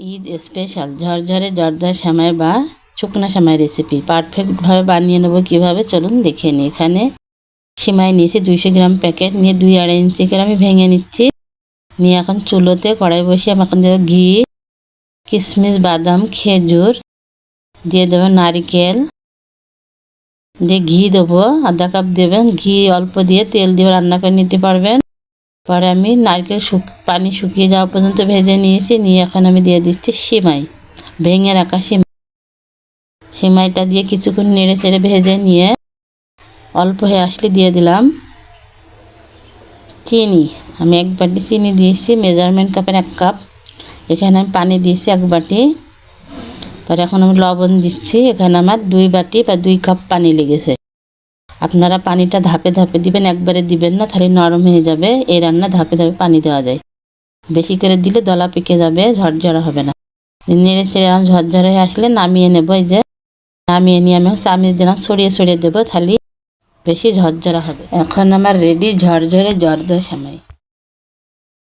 Eid special ঝরঝরে, জর্দার সেমাই বা শুকনা সেমাই রেসিপি পারফেক্টভাবে বানিয়ে নেব কীভাবে, চলুন দেখে নিই এখানে সেমাই নিয়েছি দুইশো গ্রাম প্যাকেট নিয়ে দুই আড়াই ইঞ্চি করে আমি ভেঙে নিচ্ছি। নিয়ে এখন চুলোতে কড়াই বসিয়ে আমি এখন দেবো ঘি কিশমিশ বাদাম, খেজুর, দিয়ে দেবো নারিকেল, দিয়ে ঘি দেবো, আধা কাপ দেবেন। ঘি অল্প দিয়ে তেল দিয়ে রান্না করে নিতে পারবেন। পরে আমি নারকেল শুক, পানি শুকিয়ে যাওয়া পর্যন্ত ভেজে নিয়েছি, নিয়ে এখন আমি দিয়ে দিচ্ছি সিমাই, ভেঙে রাখা সিমাই। সিমাইটা দিয়ে কিছুক্ষণ নেড়ে চেড়ে ভেজে নিয়ে অল্প হয়ে আসলে দিয়ে দিলাম চিনি। আমি এক বাটি চিনি দিয়েছি, মেজারমেন্ট কাপের এক কাপ। এখানে আমি পানি দিয়েছি এক বাটি। পরে এখন আমি লবণ দিচ্ছি, এখানে আমার দুই বাটি বা দুই কাপ পানি লেগেছে। আপনারা পানিটা ধাপে ধাপে দিবেন, একবারে দিবেন না, তাহলে নরম হয়ে যাবে। এই রান্না ধাপে ধাপে পানি দেওয়া যায়। বেশি করে দিলে দলা পেকে যাবে, ঝরঝরা হবে না। নেড়ে ছেড়ে এরকম ঝরঝরা হয়ে আসলে নামিয়ে নেব, এই যে। নামিয়ে নিয়ে আমি চামিয়ে দিলাম ছড়িয়ে ছড়িয়ে দেবো, তাহলে বেশি ঝরঝরা হবে। এখন আমার রেডি ঝরঝরে জর্দা সেমাই।